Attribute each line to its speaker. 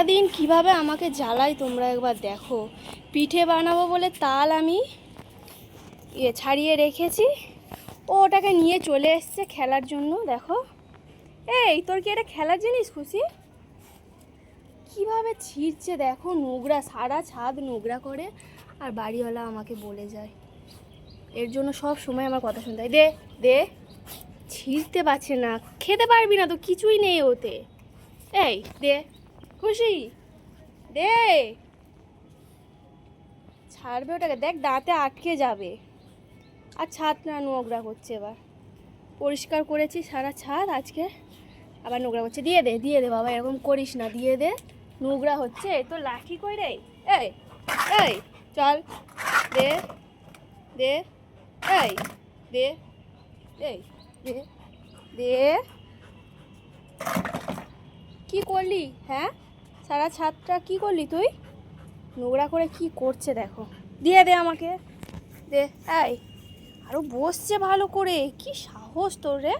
Speaker 1: সারাদিন কীভাবে আমাকে জ্বালাই তোমরা একবার দেখো। পিঠে বানাবো বলে তাল আমি ইয়ে ছাড়িয়ে রেখেছি। ও ওটাকে নিয়ে চলে এসছে খেলার জন্য, দেখো। এই, তোর কি এটা খেলার জিনিস, খুশি? কীভাবে ছিঁড়ছে, দেখো, নোংরা, সারা ছাদ নোংরা করে। আর বাড়িওয়ালা আমাকে বলে যায়। এর জন্য সব সময় আমার কথা শুনতে হয়। দে দে। ছিঁড়তে পারছে না। খেতে পারবি না তো, কিছুই নেই ওতে। এই, দে। খুশি? দে। ছাড়বে ওটাকে। দেখ, দাঁতে আটকে যাবে। আর ছাদ না, নোংরা করছে এবার। পরিষ্কার করেছি, সারা ছাদ আজকে আবার নোংরা করছে। দিয়ে দে দিয়ে দে বাবা, এরকম করিস না। দিয়ে দে, নোংরা হচ্ছে। তো লাঠি কই রে? এই এই, চল। দে দে, এই দে এই, দে দে। কি করলি? হ্যাঁ? সারা ছাদটা কি করলি তুই? নোংরা করে কি করছে দেখো। দিয়ে দে আমাকে। দে আয় আরও বসছে ভালো করে। কি সাহস তোর রে।